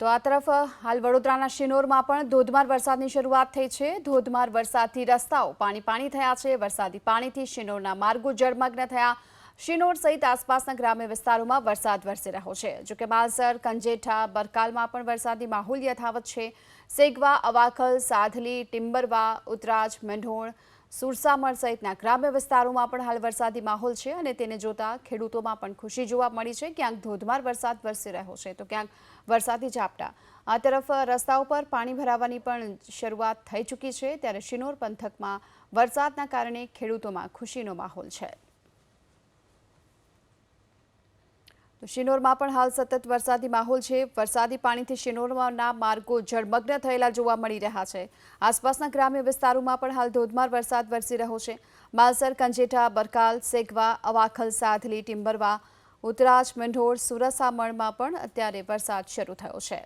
તો આ તરફ, હાલ વડોદરાના શિનોરમાં પણ ધોધમાર વરસાદની શરૂઆત થઈ છે. ધોધમાર વરસાદથી રસ્તાઓ પાણી પાણી થયા છે. વરસાદી પાણીથી શિનોરના માર્ગો જળમગ્ન થયા. શિનોર સહિત આસપાસના ગ્રામ્ય વિસ્તારોમાં વરસાદ વરસી રહ્યો છે. જોકે માલસર કંજેઠા, બરકાલમાં પણ વરસાદી માહોલ યથાવત છે. સેગવા, અવાખલ, સાધલી, ટિમ્બરવા, ઉતરાજ, મેંઢોણ સુરસામળ સહિતના ગ્રામ્ય વિસ્તારોમાં પણ હાલ વરસાદી માહોલ છે અને તેને જોતા ખેડૂતોમાં પણ ખુશી જોવા મળી છે. ક્યાંક ધોધમાર વરસાદ વરસી રહ્યો છે તો ક્યાંક વરસાદી ઝાપટા. આ તરફ રસ્તાઓ પર પાણી ભરાવાની પણ શરૂઆત થઈ ચૂકી છે. ત્યારે શિનોર પંથકમાં વરસાદના કારણે ખેડૂતોમાં ખુશીનો માહોલ છે તો શિનોરમાં પણ હાલ સતત વરસાદી માહોલ છે. વરસાદી પાણીથી શિનોરના માર્ગો જળમગ્ન થયેલા જોવા મળી રહ્યા છે. આસપાસના ગ્રામ્ય વિસ્તારોમાં પણ હાલ ધોધમાર વરસાદ વરસી રહ્યો છે. માલસર, કંજેઠા, બરકાલ, સેગવા, અવાખલ, સાધલી ટિમ્બરવા ઉતરાજ મંઢોળ સુરસામણમાં પણ અત્યારે વરસાદ શરૂ થયો છે.